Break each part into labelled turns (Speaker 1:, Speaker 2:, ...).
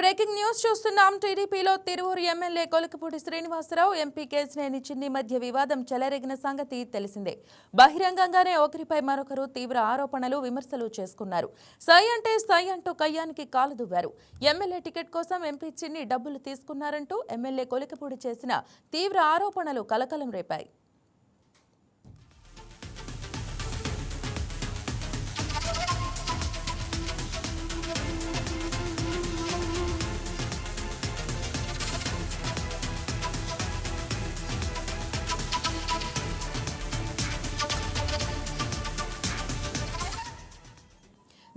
Speaker 1: Breaking news చూస్తున్నాం. టీడీపీలో Tiruvuru MLA Kolakapudi Srinivasarao MP Kesineni Chinni మధ్య వివాదం చెలరేగిన సంగతి తెలిసిందే. బహిరంగంగానే ఒకరిపై మరొకరు తీవ్ర ఆరోపణలు విమర్శలు చేసుకున్నారు. సై అంటే సై అంటూ కయ్యానికి కాలు దువ్వారు. ఎమ్మెల్యే టికెట్ కోసం ఎంపీ చిన్ని డబ్బులు తీసుకున్నారంటూ ఎమ్మెల్యే కొలికపూడి చేసిన తీవ్ర ఆరోపణలు కలకలం రేపాయి.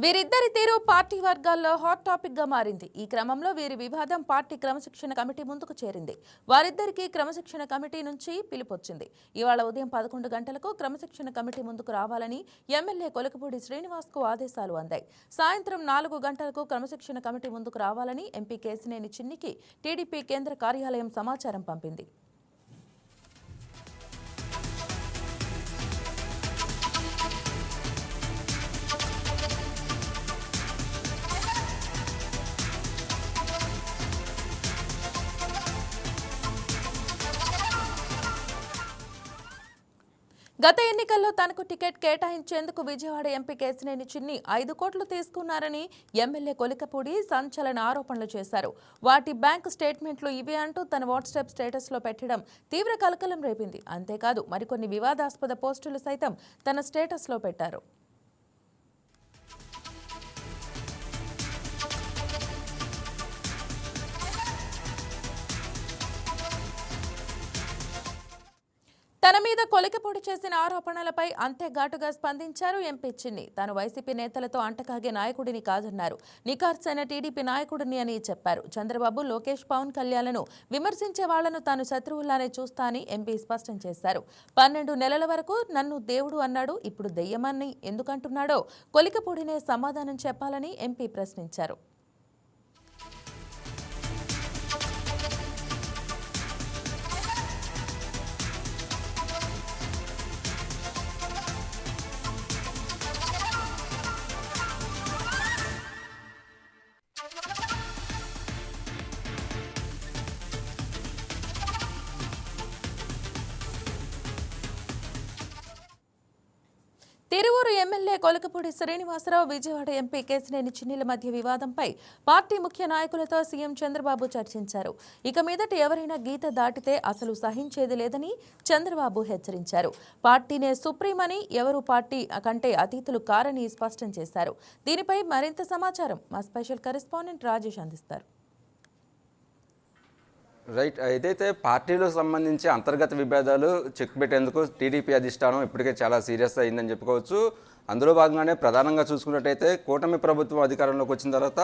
Speaker 1: వీరిద్దరి తీరు పార్టీ వర్గాల్లో హాట్ టాపిక్గా మారింది. ఈ క్రమంలో వీరి వివాదం పార్టీ క్రమశిక్షణ కమిటీ ముందుకు చేరింది. వారిద్దరికీ క్రమశిక్షణ కమిటీ నుంచి పిలుపొచ్చింది. ఇవాళ ఉదయం పదకొండు గంటలకు క్రమశిక్షణ కమిటీ ముందుకు రావాలని ఎమ్మెల్యే కొలకపూడి శ్రీనివాస్కు ఆదేశాలు అందాయి. సాయంత్రం నాలుగు గంటలకు క్రమశిక్షణ కమిటీ ముందుకు రావాలని ఎంపీ కేసినేని చిన్నికి టీడీపీ కేంద్ర కార్యాలయం సమాచారం పంపింది. గత ఎన్నికల్లో తనకు టికెట్ కేటాయించేందుకు విజయవాడ ఎంపీ కేసినేని చిన్ని ఐదు కోట్లు తీసుకున్నారని ఎమ్మెల్యే కొలికపూడి సంచలన ఆరోపణలు చేశారు. వాటి బ్యాంకు స్టేట్మెంట్లు ఇవే అంటూ తన వాట్సాప్ స్టేటస్లో పెట్టడం తీవ్ర కలకలం రేపింది. అంతేకాదు మరికొన్ని వివాదాస్పద పోస్టులు సైతం తన స్టేటస్లో పెట్టారు. తన మీద కొలికపొడి చేసిన ఆరోపణలపై అంతే ఘాటుగా స్పందించారు ఎంపీ చిన్ని. తాను వైసీపీ నేతలతో అంటకాగే నాయకుడిని కాదన్నారు. నికార్సైన టీడీపీ నాయకుడిని అని చెప్పారు. చంద్రబాబు లోకేష్ పవన్ కళ్యాణ్ను విమర్శించే వాళ్ళను తాను శత్రువులానే చూస్తా అని ఎంపీ స్పష్టం చేశారు. పన్నెండు నెలల వరకు నన్ను దేవుడు అన్నాడు ఇప్పుడు దెయ్యమని ఎందుకంటున్నాడో కొలికపొడినే సమాధానం చెప్పాలని ఎంపీ ప్రశ్నించారు. తిరువూరు ఎమ్మెల్యే కొలకపూడి శ్రీనివాసరావు విజయవాడ ఎంపీ కేసినేని చిన్నిల మధ్య వివాదంపై పార్టీ ముఖ్య నాయకులతో సీఎం చంద్రబాబు చర్చించారు. ఇక మీదట ఎవరైనా గీత దాటితే అసలు సహించేది లేదని చంద్రబాబు హెచ్చరించారు. పార్టీనే సుప్రీమని ఎవరు పార్టీ కంటే అతీతులు కారని స్పష్టం చేశారు. దీనిపై మరింత సమాచారం మా స్పెషల్ కరెస్పాండెంట్ రాజేష్ అందిస్తారు.
Speaker 2: రైట్. ఏదైతే పార్టీలకు సంబంధించి అంతర్గత విభేదాలు చెక్ పెట్టేందుకు టీడీపీ అధిష్టానం ఇప్పటికే చాలా సీరియస్ అయిందని చెప్పుకోవచ్చు. అందులో భాగంగానే ప్రధానంగా చూసుకున్నట్టయితే కూటమి ప్రభుత్వం అధికారంలోకి వచ్చిన తర్వాత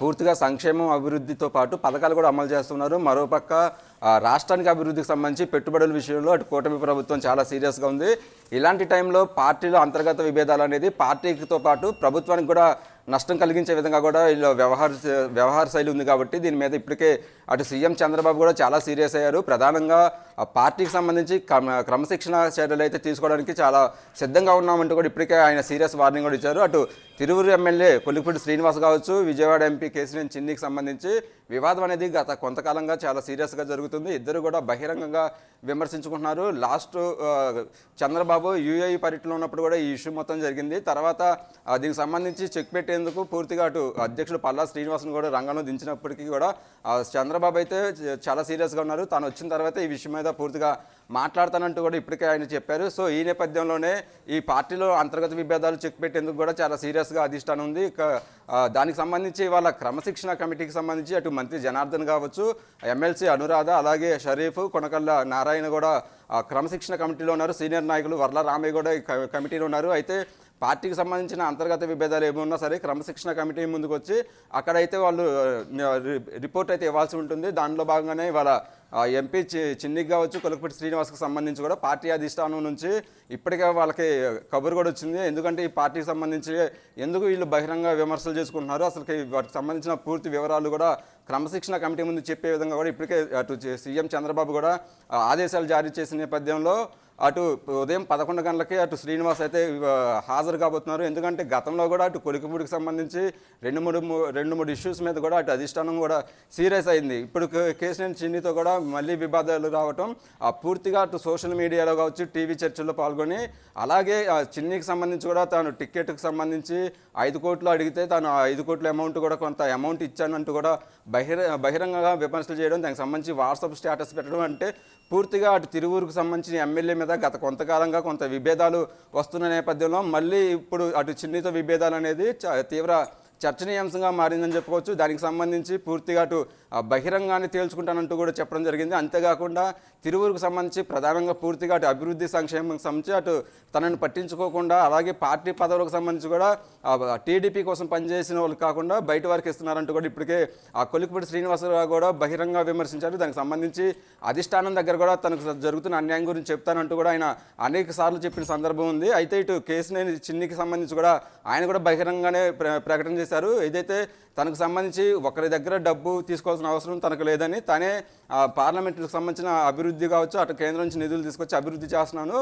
Speaker 2: పూర్తిగా సంక్షేమం అభివృద్ధితో పాటు పథకాలు కూడా అమలు చేస్తున్నారు. మరోపక్క రాష్ట్రానికి అభివృద్ధికి సంబంధించి పెట్టుబడుల విషయంలో అటు కూటమి ప్రభుత్వం చాలా సీరియస్గా ఉంది. ఇలాంటి టైంలో పార్టీలో అంతర్గత విభేదాలు అనేది పార్టీతో పాటు ప్రభుత్వానికి కూడా నష్టం కలిగించే విధంగా కూడా వీళ్ళు వ్యవహార వ్యవహార శైలి ఉంది కాబట్టి దీని మీద ఇప్పటికే అటు సీఎం చంద్రబాబు కూడా చాలా సీరియస్ అయ్యారు. ప్రధానంగా పార్టీకి సంబంధించి క్రమ క్రమశిక్షణ చర్యలు అయితే తీసుకోవడానికి చాలా సిద్ధంగా ఉన్నామంటూ కూడా ఇప్పటికే ఆయన సీరియస్ వార్నింగ్ కూడా ఇచ్చారు. అటు తిరువురు ఎమ్మెల్యే కొలిపూడి శ్రీనివాస్ కావచ్చు విజయవాడ ఎంపీ కేసీఎన్ చిన్నికి సంబంధించి వివాదం అనేది గత కొంతకాలంగా చాలా సీరియస్గా జరుగుతుంది. ఇద్దరు కూడా బహిరంగంగా విమర్శించుకుంటున్నారు. లాస్ట్ చంద్రబాబు యూఏఈ పర్యటనలో ఉన్నప్పుడు కూడా ఈ ఇష్యూ మొత్తం జరిగింది. తర్వాత దీనికి సంబంధించి చెక్ పెట్టి చెప్పేందుకు పూర్తిగా అటు అధ్యక్షుడు పల్లా శ్రీనివాసన్ కూడా రంగంలో దించినప్పటికీ కూడా చంద్రబాబు అయితే చాలా సీరియస్గా ఉన్నారు. తాను వచ్చిన తర్వాత ఈ విషయం మీద పూర్తిగా మాట్లాడతానంటూ కూడా ఇప్పటికే ఆయన చెప్పారు. సో ఈ నేపథ్యంలోనే ఈ పార్టీలో అంతర్గత విభేదాలు చెక్ పెట్టేందుకు కూడా చాలా సీరియస్గా అధిష్టానం ఉంది. దానికి సంబంధించి వాళ్ళ క్రమశిక్షణ కమిటీకి సంబంధించి అటు మంత్రి జనార్దన్ కావచ్చు ఎమ్మెల్సీ అనురాధ అలాగే షరీఫ్ కొనకళ్ళ నారాయణ కూడా క్రమశిక్షణ కమిటీలో ఉన్నారు. సీనియర్ నాయకులు వర్ల రామయ్య కూడా కమిటీలో ఉన్నారు. అయితే పార్టీకి సంబంధించిన అంతర్గత విభేదాలు ఏమున్నా సరే క్రమశిక్షణ కమిటీ ముందుకు వచ్చి అక్కడైతే వాళ్ళు రి- రిపోర్ట్ అయితే ఇవ్వాల్సి ఉంటుంది. దానిలో భాగంగానే వాళ్ళ ఎంపీ చి- చిన్నికి కావచ్చు కొలకపట్టి శ్రీనివాస్కి సంబంధించి కూడా పార్టీ అధిష్టానం నుంచి ఇప్పటికే వాళ్ళకి కబురు కూడా వచ్చింది. ఎందుకంటే ఈ పార్టీకి సంబంధించి ఎందుకు వీళ్ళు బహిరంగ విమర్శలు చేసుకుంటున్నారు? అసలు వాటికి సంబంధించిన పూర్తి వివరాలు కూడా క్రమశిక్షణ కమిటీ ముందు చెప్పే విధంగా కూడా ఇప్పటికే అటు సీఎం చంద్రబాబు కూడా ఆదేశాలు జారీ చేసిన నేపథ్యంలో అటు ఉదయం పదకొండు గంటలకి అటు శ్రీనివాస్ అయితే హాజరు కాబోతున్నారు. ఎందుకంటే గతంలో కూడా అటు కొలికిపూడికి సంబంధించి రెండు మూడు రెండు మూడు ఇష్యూస్ మీద కూడా అటు అధిష్టానం కూడా సీరియస్ అయింది. ఇప్పుడు కేసీఆర్ చిన్నితో కూడా మళ్ళీ వివాదాలు రావటం ఆ పూర్తిగా అటు సోషల్ మీడియాలో కావచ్చు టీవీ చర్చల్లో పాల్గొని అలాగే ఆ చిన్నికి సంబంధించి కూడా తాను టికెట్కి సంబంధించి ఐదు కోట్లు అడిగితే తాను ఐదు కోట్ల అమౌంట్ కూడా కొంత అమౌంట్ ఇచ్చానంటూ కూడా బహిర బహిరంగంగా విమర్శలు చేయడం దానికి సంబంధించి వాట్సాప్ స్టేటస్ పెట్టడం అంటే పూర్తిగా అటు తిరువూరుకు సంబంధించిన ఎమ్మెల్యే మీద గత కొంతకాలంగా కొంత విభేదాలు వస్తున్న నేపథ్యంలో మళ్ళీ ఇప్పుడు అటు చిన్నితో విభేదాలు అనేది తీవ్ర చర్చనీయాంశంగా మారిందని చెప్పుకోవచ్చు. దానికి సంబంధించి పూర్తిగా అటు బహిరంగాన్ని తేల్చుకుంటానంటూ కూడా చెప్పడం జరిగింది. అంతేకాకుండా తిరువురుకు సంబంధించి ప్రధానంగా పూర్తిగా అటు అభివృద్ధి సంక్షేమం సంబంధించి అటు తనను పట్టించుకోకుండా అలాగే పార్టీ పదవులకు సంబంధించి కూడా టీడీపీ కోసం పనిచేసిన వాళ్ళు కాకుండా బయట వారికి ఇస్తున్నారంటూ కూడా ఇప్పటికే ఆ కొలికిపూడి శ్రీనివాసరావు కూడా బహిరంగ విమర్శించారు. దానికి సంబంధించి అధిష్టానం దగ్గర కూడా తనకు జరుగుతున్న అన్యాయం గురించి చెప్తానంటూ కూడా ఆయన అనేక సార్లు చెప్పిన సందర్భం ఉంది. అయితే ఇటు కేసునేని చిన్నికి సంబంధించి కూడా ఆయన కూడా బహిరంగానే ప్ర- ప్రకటన చేశారు. ఏదైతే తనకు సంబంధించి ఒకరి దగ్గర డబ్బు తీసుకోవాల్సిన అవసరం తనకు లేదని తనే ఆ, సంబంధించిన అభివృద్ధి కావచ్చు అటు కేంద్రం నుంచి నిధులు తీసుకొచ్చి అభివృద్ధి చేస్తున్నాను.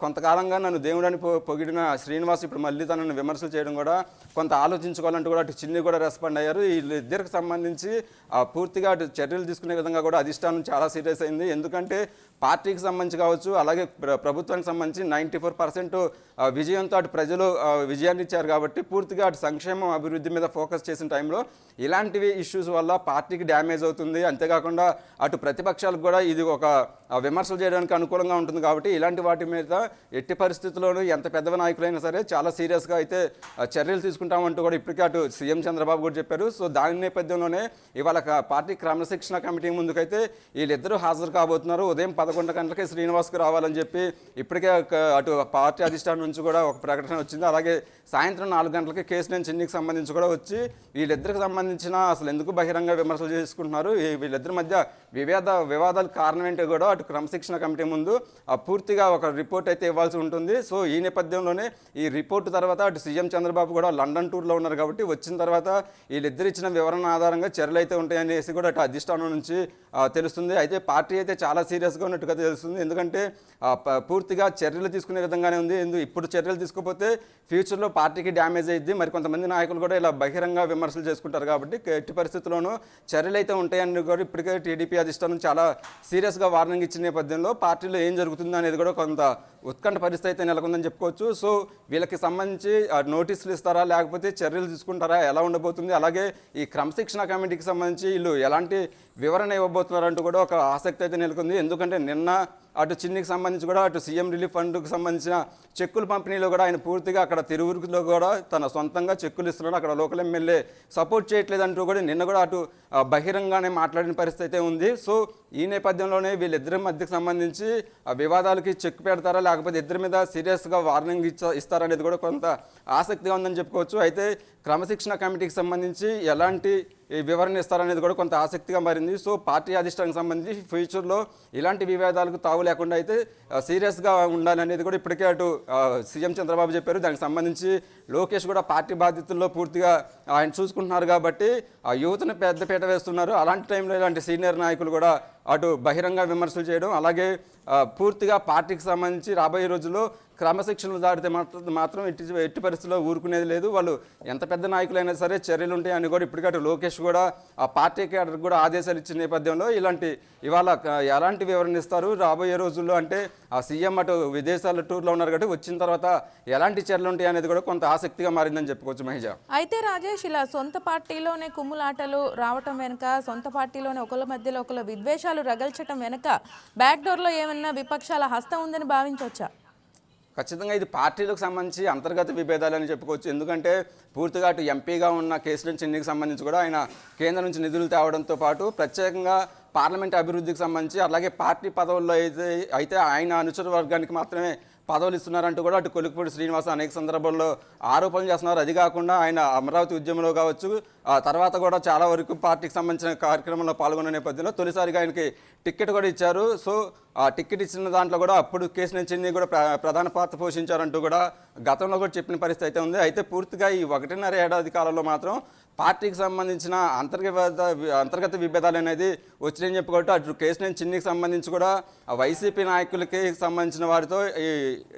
Speaker 2: కొంతకాలంగా నన్ను దేవుడని పొ- పొగిడిన శ్రీనివాస్ ఇప్పుడు మళ్ళీ తనను విమర్శలు చేయడం కూడా కొంత ఆలోచించుకోవాలంటూ కూడా అటు చిన్ని కూడా రెస్పాండ్ అయ్యారు. వీళ్ళిద్దరికి సంబంధించి పూర్తిగా అటు చర్యలు తీసుకునే విధంగా కూడా అధిష్టానం చాలా సీరియస్ అయింది. ఎందుకంటే పార్టీకి సంబంధించి కావచ్చు అలాగే ప్రభుత్వానికి సంబంధించి నైంటీ ఫోర్ పర్సెంట్ విజయంతో అటు ప్రజలు విజయాన్ని ఇచ్చారు కాబట్టి పూర్తిగా అటు సంక్షేమం అభివృద్ధి మీద ఫోకస్ చేసిన టైంలో ఇలాంటివి ఇష్యూస్ వల్ల పార్టీకి డ్యామేజ్ అవుతుంది. అంతేకాకుండా అటు ప్రతిపక్షాలకు కూడా ఇది ఒక విమర్శలు చేయడానికి అనుకూలంగా ఉంటుంది కాబట్టి ఇలాంటి వాటి మీద ఎట్టి పరిస్థితుల్లోనూ ఎంత పెద్ద నాయకులైనా సరే చాలా సీరియస్గా అయితే చర్యలు తీసుకుంటామంటూ కూడా ఇప్పటికే అటు సీఎం చంద్రబాబు కూడా చెప్పారు. సో దాని నేపథ్యంలోనే ఇవాళ పార్టీ క్రమశిక్షణ కమిటీ ముందుకైతే వీళ్ళిద్దరూ హాజరు కాబోతున్నారు. ఉదయం పదకొండు గంటలకే శ్రీనివాస్కు రావాలని చెప్పి ఇప్పటికే అటు పార్టీ అధిష్టానం నుంచి కూడా ఒక ప్రకటన వచ్చింది. అలాగే సాయంత్రం నాలుగు గంటలకి కేసు నేను చిన్నికి సంబంధించి కూడా వచ్చి వీళ్ళిద్దరికి సంబంధించిన అసలు ఎందుకు బహిరంగ విమర్శలు చేసుకుంటున్నారు? వీళ్ళిద్దరి మధ్య వివాద వివాదాల కారణం ఏంటో కూడా పాటు క్రమశిక్షణ కమిటీ ముందు పూర్తిగా ఒక రిపోర్ట్ అయితే ఇవ్వాల్సి ఉంటుంది. సో ఈ నేపథ్యంలోనే ఈ రిపోర్ట్ తర్వాత అటు సీఎం చంద్రబాబు కూడా లండన్ టూర్లో ఉన్నారు కాబట్టి వచ్చిన తర్వాత వీళ్ళిద్దరు ఇచ్చిన వివరణ ఆధారంగా చర్యలు అయితే ఉంటాయనేసి కూడా అటు అధిష్టానం నుంచి తెలుస్తుంది. అయితే పార్టీ అయితే చాలా సీరియస్గా ఉన్నట్టుగా తెలుస్తుంది. ఎందుకంటే పూర్తిగా చర్యలు తీసుకునే విధంగానే ఉంది. ఎందుకు ఇప్పుడు చర్యలు తీసుకోకపోతే ఫ్యూచర్లో పార్టీకి డ్యామేజ్ అయ్యింది మరి కొంతమంది నాయకులు కూడా ఇలా బహిరంగ విమర్శలు చేసుకుంటారు కాబట్టి ఎట్టి పరిస్థితుల్లోనూ చర్యలు అయితే ఉంటాయని కూడా ఇప్పటికే టీడీపీ అధిష్టానం చాలా సీరియస్గా వార్నింగ్ ఇచ్చిన నేపథ్యంలో పార్టీలో ఏం జరుగుతుందో అనేది కూడా కొంత ఉత్కంఠ పరిస్థితి అయితే నెలకొందని చెప్పుకోవచ్చు. సో వీళ్ళకి సంబంధించి నోటీసులు ఇస్తారా? లేకపోతే చర్యలు తీసుకుంటారా? ఎలా ఉండబోతుంది? అలాగే ఈ క్రమశిక్షణ కమిటీకి సంబంధించి వీళ్ళు ఎలాంటి వివరణ ఇవ్వబోతున్నారంటూ కూడా ఒక ఆసక్తి అయితే నెలకొంది. ఎందుకంటే నిన్న అటు చిన్నికి సంబంధించి కూడా అటు సీఎం రిలీఫ్ ఫండ్కి సంబంధించిన చెక్కుల పంపిణీలో కూడా ఆయన పూర్తిగా అక్కడ తిరువురులో కూడా తన సొంతంగా చెక్కులు ఇస్తున్నాడు. అక్కడ లోకల్ ఎమ్మెల్యే సపోర్ట్ చేయట్లేదంటూ కూడా నిన్న కూడా అటు బహిరంగానే మాట్లాడిన పరిస్థితి అయితే ఉంది. సో ఈ నేపథ్యంలోనే వీళ్ళిద్దరి మధ్యకి సంబంధించి ఆ వివాదాలకి చెక్ పెడతారా? లేకపోతే ఇద్దరి మీద సీరియస్గా వార్నింగ్ ఇచ్చా ఇస్తారనేది కూడా కొంత ఆసక్తిగా ఉందని చెప్పుకోవచ్చు. అయితే క్రమశిక్షణ కమిటీకి సంబంధించి ఎలాంటి వివరణ ఇస్తారనేది కూడా కొంత ఆసక్తిగా మారింది. సో పార్టీ అధిష్టానికి సంబంధించి ఫ్యూచర్లో ఇలాంటి వివాదాలకు తావు లేకుండా అయితే సీరియస్గా ఉండాలనేది కూడా ఇప్పటికే అటు సీఎం చంద్రబాబు చెప్పారు. దానికి సంబంధించి లోకేష్ కూడా పార్టీ బాధ్యతల్లో పూర్తిగా ఆయన చూసుకుంటున్నారు కాబట్టి ఆ యువతను పెద్దపీట వేస్తున్నారు. అలాంటి టైంలో ఇలాంటి సీనియర్ నాయకులు కూడా అటు బహిరంగ విమర్శలు చేయడం అలాగే పూర్తిగా పార్టీకి సంబంధించి రాబోయే రోజుల్లో క్రమశిక్షణలు దాటితే మాత్రం మాత్రం ఎట్టి ఎట్టి పరిస్థితుల్లో ఊరుకునేది లేదు. వాళ్ళు ఎంత పెద్ద నాయకులైనా సరే చర్యలు ఉంటాయని కూడా ఇప్పటికట్టు లోకేష్ కూడా ఆ పార్టీ క్యాడర్ కూడా ఆదేశాలు ఇచ్చిన నేపథ్యంలో ఇలాంటి ఇవాళ ఎలాంటి వివరణ ఇస్తారు? రాబోయే రోజుల్లో అంటే ఆ సీఎం అటు విదేశాల టూర్లో ఉన్నారు కాబట్టి వచ్చిన తర్వాత ఎలాంటి చర్యలు ఉంటాయి అనేది కూడా కొంత ఆసక్తిగా మారిందని చెప్పుకోవచ్చు మహిజ
Speaker 1: అయితే రాజేష్ ఇలా సొంత పార్టీలోనే కుమ్ములాటలు రావటం వెనుక సొంత పార్టీలోనే ఒకళ్ళ మధ్యలో ఒకళ్ళ విద్వేషాలు రగల్చటం వెనుక బ్యాక్ డోర్లో ఏమన్నా విపక్షాల హస్తం ఉందని భావించవచ్చా?
Speaker 2: ఖచ్చితంగా ఇది పార్టీలకు సంబంధించి అంతర్గత విభేదాలు అని చెప్పుకోవచ్చు. ఎందుకంటే పూర్తిగా అటు ఎంపీగా ఉన్న కేసులను చిన్నికి సంబంధించి కూడా ఆయన కేంద్రం నుంచి నిధులు తేవడంతో పాటు ప్రత్యేకంగా పార్లమెంట్ అభివృద్ధికి సంబంధించి అలాగే పార్టీ పదవుల్లో అయితే అయితే ఆయన అనుచర వర్గానికి మాత్రమే పదవులు ఇస్తున్నారంటూ కూడా అటు కొలుకుపూడి శ్రీనివాస అనేక సందర్భాల్లో ఆరోపణలు చేస్తున్నారు. అది కాకుండా ఆయన అమరావతి ఉద్యమంలో కావచ్చు తర్వాత కూడా చాలా వరకు పార్టీకి సంబంధించిన కార్యక్రమంలో పాల్గొన్న నేపథ్యంలో తొలిసారిగా ఆయనకి టికెట్ కూడా ఇచ్చారు. సో ఆ టికెట్ ఇచ్చిన దాంట్లో కూడా అప్పుడు కేసు నుంచి కూడా ప్రధాన పాత్ర పోషించారంటూ కూడా గతంలో కూడా చెప్పిన పరిస్థితి అయితే ఉంది. అయితే పూర్తిగా ఈ ఒకటిన్నర ఏడాది కాలంలో మాత్రం పార్టీకి సంబంధించిన అంతర్గత అంతర్గత విభేదాలు అనేది వచ్చినాయని చెప్పుకోవటం అటు కేసుని చిన్నికి సంబంధించి కూడా వైసీపీ నాయకులకి సంబంధించిన వారితో ఈ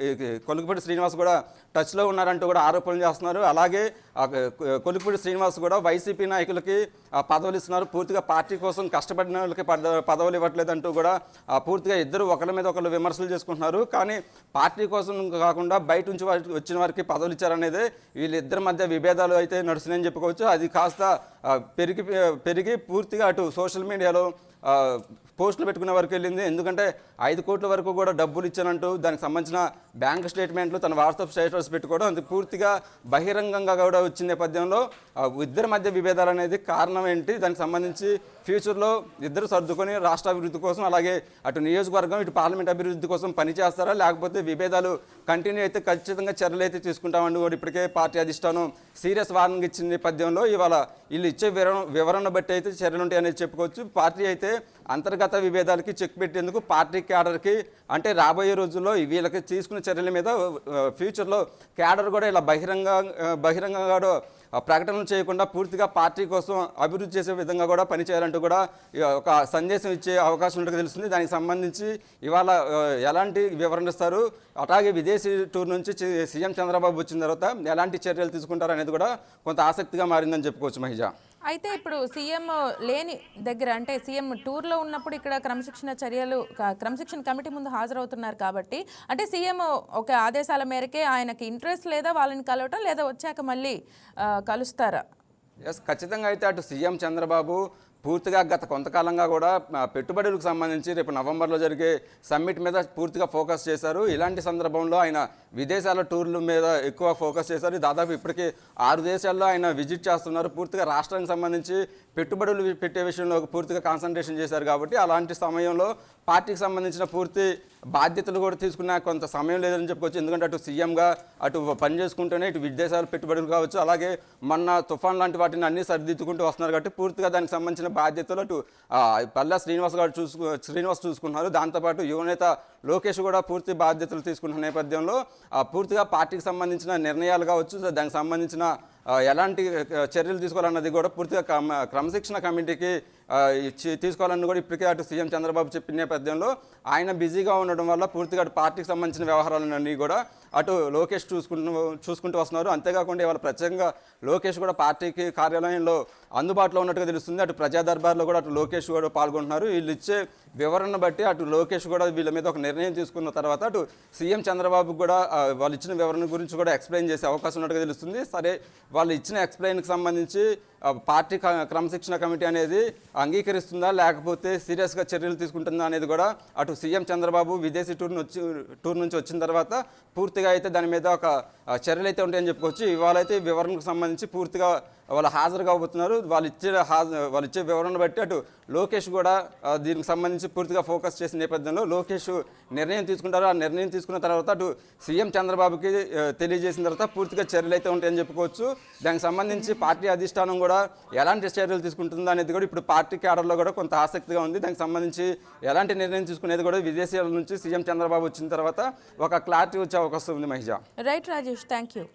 Speaker 2: ఈ కొలుకుపూడి శ్రీనివాస్ కూడా టచ్లో ఉన్నారంటూ కూడా ఆరోపణలు చేస్తున్నారు. అలాగే ఆ కొలుకుపూడి శ్రీనివాస్ కూడా వైసీపీ నాయకులకి పదవులు ఇస్తున్నారు. పూర్తిగా పార్టీ కోసం కష్టపడిన వాళ్ళకి పద- పదవులు ఇవ్వట్లేదంటూ కూడా పూర్తిగా ఇద్దరు ఒకరి మీద ఒకరు విమర్శలు చేసుకుంటున్నారు. కానీ పార్టీ కోసం కాకుండా బయట నుంచి వారికి వచ్చిన వారికి పదవులు ఇచ్చారనేది వీళ్ళిద్దరి మధ్య విభేదాలు అయితే నడుస్తున్నాయని చెప్పుకోవచ్చు. అది కాస్త పెరిగి పెరిగి పూర్తిగా అటు సోషల్ మీడియాలో పోస్టులు పెట్టుకునే వరకు వెళ్ళింది. ఎందుకంటే ఐదు కోట్ల వరకు కూడా డబ్బులు ఇచ్చానంటూ దానికి సంబంధించిన బ్యాంక్ స్టేట్మెంట్లు తన వాట్సాప్ స్టేటస్ పెట్టుకోవడం అది పూర్తిగా బహిరంగంగా కూడా వచ్చిన నేపథ్యంలో ఇద్దరి మధ్య విభేదాలు అనేది కారణం ఏంటి? దానికి సంబంధించి ఫ్యూచర్లో ఇద్దరు సర్దుకొని రాష్ట్ర అభివృద్ధి కోసం అలాగే అటు నియోజకవర్గం ఇటు పార్లమెంట్ అభివృద్ధి కోసం పనిచేస్తారా లేకపోతే విభేదాలు కంటిన్యూ అయితే ఖచ్చితంగా చర్యలు అయితే తీసుకుంటామని కూడా ఇప్పటికే పార్టీ అధిష్టానం సీరియస్ వార్నింగ్ ఇచ్చిన నేపథ్యంలో ఇవాళ వీళ్ళు ఇచ్చే వివరణ వివరణ బట్టి అయితే చర్యలు ఉంటాయి అనేది చెప్పుకోవచ్చు. పార్టీ అయితే అంతర్గత విభేదాలకి చెక్ పెట్టేందుకు పార్టీ క్యాడర్కి అంటే రాబోయే రోజుల్లో వీళ్ళకి తీసుకున్న చర్యల మీద ఫ్యూచర్లో క్యాడర్ కూడా ఇలా బహిరంగ బహిరంగంగా ప్రకటనలు చేయకుండా పూర్తిగా పార్టీ కోసం అభివృద్ధి చేసే విధంగా కూడా పనిచేయాలంటూ కూడా ఒక సందేశం ఇచ్చే అవకాశం ఉన్నట్టు తెలుస్తుంది. దానికి సంబంధించి ఇవాళ ఎలాంటి వివరణ ఇస్తారు? అలాగే విదేశీ టూర్ నుంచి సీఎం చంద్రబాబు వచ్చిన తర్వాత ఎలాంటి చర్యలు తీసుకుంటారు అనేది కూడా కొంత ఆసక్తిగా మారిందని చెప్పుకోవచ్చు మహిజ.
Speaker 1: అయితే ఇప్పుడు సీఎం లేని దగ్గర అంటే సీఎం టూర్లో ఉన్నప్పుడు ఇక్కడ క్రమశిక్షణ చర్యలు క్రమశిక్షణ కమిటీ ముందు హాజరవుతున్నారు కాబట్టి అంటే సీఎం ఒక ఆదేశాల మేరకే ఆయనకి ఇంట్రెస్ట్ లేదా వాళ్ళని కలవటం లేదా వచ్చాక మళ్ళీ కలుస్తారా?
Speaker 2: ఎస్ ఖచ్చితంగా అయితే అటు సీఎం చంద్రబాబు పూర్తిగా గత కొంతకాలంగా కూడా పెట్టుబడులకు సంబంధించి రేపు నవంబర్లో జరిగే సమ్మిట్ మీద పూర్తిగా ఫోకస్ చేశారు. ఇలాంటి సందర్భంలో ఆయన విదేశాల టూర్ల మీద ఎక్కువ ఫోకస్ చేశారు. దాదాపు ఇప్పటికీ ఆరు దేశాల్లో ఆయన విజిట్ చేస్తున్నారు. పూర్తిగా రాష్ట్రానికి సంబంధించి పెట్టుబడులు పెట్టే విషయంలో పూర్తిగా కాన్సన్ట్రేషన్ చేశారు కాబట్టి అలాంటి సమయంలో పార్టీకి సంబంధించిన పూర్తి బాధ్యతలు కూడా తీసుకున్న కొంత సమయం లేదని చెప్పుకోవచ్చు. ఎందుకంటే అటు సీఎంగా అటు పని చేసుకుంటూనే ఇటు విదేశాల పెట్టుబడులు కావచ్చు. అలాగే మొన్న తుఫాన్ లాంటి వాటిని అన్ని సరిదిద్దుకుంటూ వస్తున్నారు కాబట్టి పూర్తిగా దానికి సంబంధించిన బాధ్యతలు అటు పల్లా శ్రీనివాస్ గారు చూసుకు శ్రీనివాస్ చూసుకున్నారు దాంతోపాటు యువనేత లోకేష్ కూడా పూర్తి బాధ్యతలు తీసుకున్న నేపథ్యంలో పూర్తిగా పార్టీకి సంబంధించిన నిర్ణయాలు కావచ్చు దానికి సంబంధించిన ఎలాంటి చర్యలు తీసుకోవాలన్నది కూడా పూర్తిగా క్రమ క్రమశిక్షణ కమిటీకి ఇచ్చి తీసుకోవాలని కూడా ఇప్పటికే అటు సీఎం చంద్రబాబు చెప్పిన నేపథ్యంలో ఆయన బిజీగా ఉండడం వల్ల పూర్తిగా అటు పార్టీకి సంబంధించిన వ్యవహారాలన్నీ కూడా అటు లోకేష్ చూసుకుంటూ చూసుకుంటూ వస్తున్నారు. అంతేకాకుండా ఇవాళ ప్రత్యేకంగా లోకేష్ కూడా పార్టీకి కార్యాలయంలో అందుబాటులో ఉన్నట్టుగా తెలుస్తుంది. అటు ప్రజా దర్బార్లో కూడా అటు లోకేష్ కూడా పాల్గొంటున్నారు. వీళ్ళు ఇచ్చే వివరణ బట్టి అటు లోకేష్ కూడా వీళ్ళ మీద ఒక నిర్ణయం తీసుకున్న తర్వాత అటు సీఎం చంద్రబాబు కూడా వాళ్ళు ఇచ్చిన వివరణ గురించి కూడా ఎక్స్ప్లెయిన్ చేసే అవకాశం ఉన్నట్టుగా తెలుస్తుంది. సరే వాళ్ళు ఇచ్చిన ఎక్స్ప్లెయిన్కి సంబంధించి పార్టీ క- క్రమశిక్షణ కమిటీ అనేది అంగీకరిస్తుందా లేకపోతే సీరియస్గా చర్యలు తీసుకుంటుందా అనేది కూడా అటు సీఎం చంద్రబాబు విదేశీ టూర్ నుంచి టూర్ నుంచి వచ్చిన తర్వాత పూర్తిగా అయితే దాని మీద ఒక చర్యలు అయితే ఉంటాయని చెప్పుకోవచ్చు. ఇవాళ అయితే వివరణకు సంబంధించి పూర్తిగా వాళ్ళు హాజరు కాబోతున్నారు. వాళ్ళు ఇచ్చే వాళ్ళు ఇచ్చే వివరణ బట్టి అటు లోకేష్ కూడా దీనికి సంబంధించి పూర్తిగా ఫోకస్ చేసిన నేపథ్యంలో లోకేష్ నిర్ణయం తీసుకుంటారు. ఆ నిర్ణయం తీసుకున్న తర్వాత అటు సీఎం చంద్రబాబుకి తెలియజేసిన తర్వాత పూర్తిగా చర్యలు అయితే ఉంటాయని చెప్పుకోవచ్చు. దానికి సంబంధించి పార్టీ అధిష్టానం కూడా ఎలాంటి చర్యలు తీసుకుంటుందో అనేది కూడా ఇప్పుడు పార్టీ క్యాడర్లో కూడా కొంత ఆసక్తిగా ఉంది. దానికి సంబంధించి ఎలాంటి నిర్ణయం తీసుకునేది కూడా విదేశీయాల నుంచి సీఎం చంద్రబాబు వచ్చిన తర్వాత ఒక క్లారిటీ వచ్చే అవకాశం ఉంది Mahija.
Speaker 1: Right Rajesh thank you